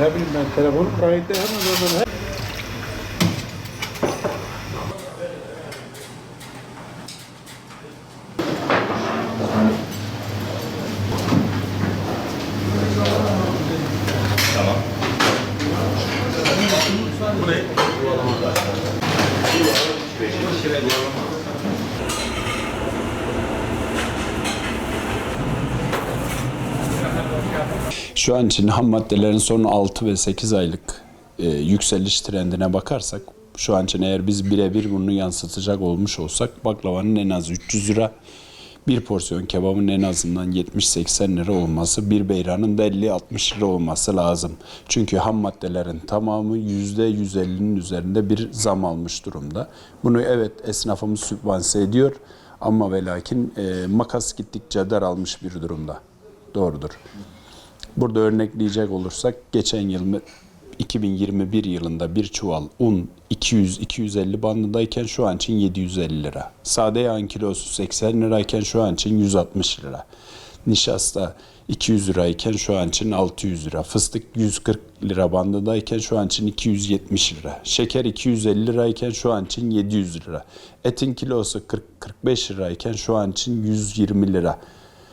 Ne bileyim ben telefonu kayıtta hemen oradan Şu an için ham maddelerin son 6 ve 8 aylık e, yükseliş trendine bakarsak şu an için eğer biz birebir bunu yansıtacak olmuş olsak baklavanın en az 300 lira, bir porsiyon kebabın en azından 70-80 lira olması, bir beyranın da 50-60 lira olması lazım. Çünkü ham maddelerin tamamı %150'nin üzerinde bir zam almış durumda. Bunu evet esnafımız sübvanse ediyor ama ve lakin e, makas gittikçe daralmış bir durumda. Doğrudur. Burada örnekleyecek olursak geçen yıl mı- 2021 yılında bir çuval un 200-250 bandındayken şu an için 750 lira. Sade yağın kilosu 80 lirayken şu an için 160 lira. Nişasta 200 lirayken şu an için 600 lira. Fıstık 140 lira bandındayken şu an için 270 lira. Şeker 250 lirayken şu an için 700 lira. Etin kilosu 40-45 lirayken şu an için 120 lira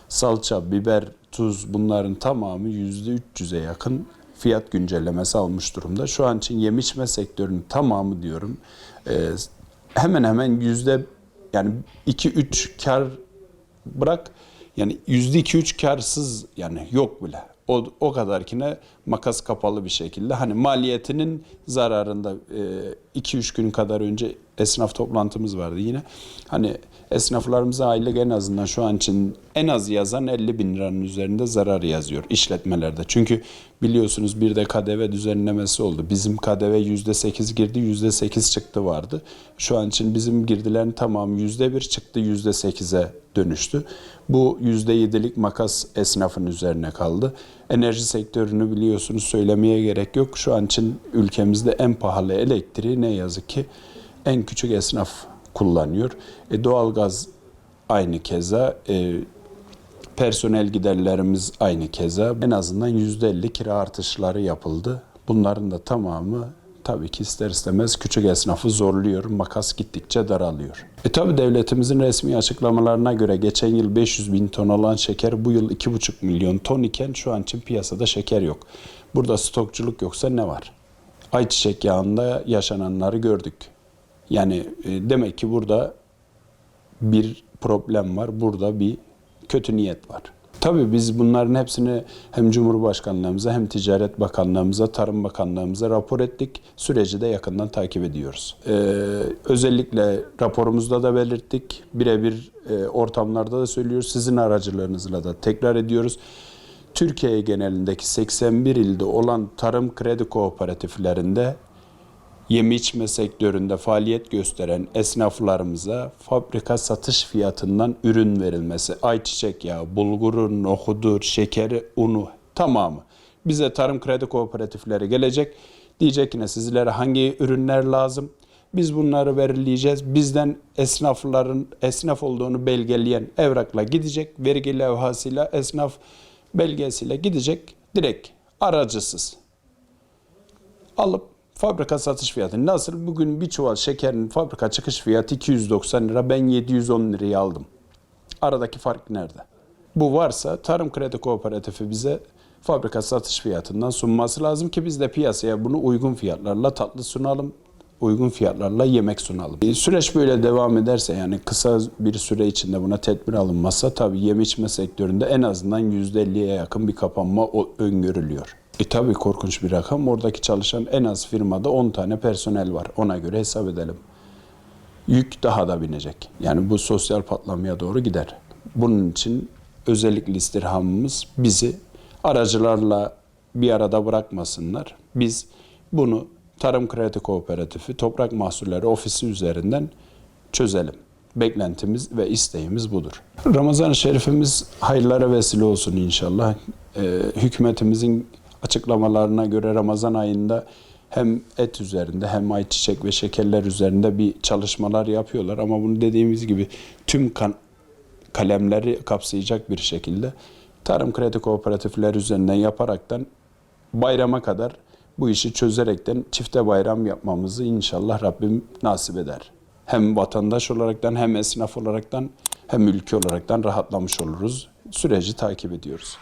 salça, biber, tuz bunların tamamı %300'e yakın fiyat güncellemesi almış durumda. Şu an için yem içme sektörünün tamamı diyorum e, hemen hemen yüzde yani 2-3 kar bırak yani yüzde iki üç karsız yani yok bile. O, o kadarkine makas kapalı bir şekilde. Hani maliyetinin zararında 2-3 gün kadar önce esnaf toplantımız vardı yine. Hani esnaflarımıza aylık en azından şu an için en az yazan 50 bin liranın üzerinde zarar yazıyor işletmelerde. Çünkü biliyorsunuz bir de KDV düzenlemesi oldu. Bizim KDV %8 girdi %8 çıktı vardı. Şu an için bizim girdilerin tamamı %1 çıktı %8'e dönüştü. Bu %7'lik makas esnafın üzerine kaldı. Enerji sektörünü biliyorsunuz söylemeye gerek yok. Şu an için ülkemizde en pahalı elektriği ne yazık ki en küçük esnaf kullanıyor. E, doğalgaz aynı keza. E, personel giderlerimiz aynı keza. En azından %50 kira artışları yapıldı. Bunların da tamamı tabii ki ister istemez küçük esnafı zorluyor. Makas gittikçe daralıyor. E tabii devletimizin resmi açıklamalarına göre geçen yıl 500 bin ton olan şeker bu yıl 2,5 milyon ton iken şu an için piyasada şeker yok. Burada stokçuluk yoksa ne var? Ayçiçek yağında yaşananları gördük. Yani e, demek ki burada bir problem var. Burada bir kötü niyet var. Tabii biz bunların hepsini hem Cumhurbaşkanlığımıza hem Ticaret Bakanlığımıza, Tarım Bakanlığımıza rapor ettik. Süreci de yakından takip ediyoruz. Ee, özellikle raporumuzda da belirttik. Birebir e, ortamlarda da söylüyoruz. Sizin aracılığınızla da tekrar ediyoruz. Türkiye genelindeki 81 ilde olan tarım kredi kooperatiflerinde yeme içme sektöründe faaliyet gösteren esnaflarımıza fabrika satış fiyatından ürün verilmesi, ayçiçek yağı, bulguru, nohudur, şekeri, unu tamamı. Bize tarım kredi kooperatifleri gelecek. Diyecek ki ne sizlere hangi ürünler lazım? Biz bunları belirleyeceğiz. Bizden esnafların esnaf olduğunu belgeleyen evrakla gidecek. Vergi levhasıyla esnaf belgesiyle gidecek. Direkt aracısız alıp fabrika satış fiyatı nasıl? Bugün bir çuval şekerin fabrika çıkış fiyatı 290 lira. Ben 710 liraya aldım. Aradaki fark nerede? Bu varsa Tarım Kredi Kooperatifi bize fabrika satış fiyatından sunması lazım ki biz de piyasaya bunu uygun fiyatlarla tatlı sunalım. Uygun fiyatlarla yemek sunalım. E, Süreç böyle devam ederse yani kısa bir süre içinde buna tedbir alınmazsa tabii yeme içme sektöründe en azından %50'ye yakın bir kapanma öngörülüyor. E tabii korkunç bir rakam. Oradaki çalışan en az firmada 10 tane personel var. Ona göre hesap edelim. Yük daha da binecek. Yani bu sosyal patlamaya doğru gider. Bunun için özellikle istirhamımız bizi aracılarla bir arada bırakmasınlar. Biz bunu Tarım Kredi Kooperatifi Toprak Mahsulleri Ofisi üzerinden çözelim. Beklentimiz ve isteğimiz budur. Ramazan-ı Şerifimiz hayırlara vesile olsun inşallah. Ee, hükümetimizin açıklamalarına göre Ramazan ayında hem et üzerinde hem ayçiçek ve şekerler üzerinde bir çalışmalar yapıyorlar. Ama bunu dediğimiz gibi tüm kan, kalemleri kapsayacak bir şekilde tarım kredi kooperatifleri üzerinden yaparaktan bayrama kadar bu işi çözerekten çifte bayram yapmamızı inşallah Rabbim nasip eder. Hem vatandaş olaraktan hem esnaf olaraktan hem ülke olaraktan rahatlamış oluruz. Süreci takip ediyoruz.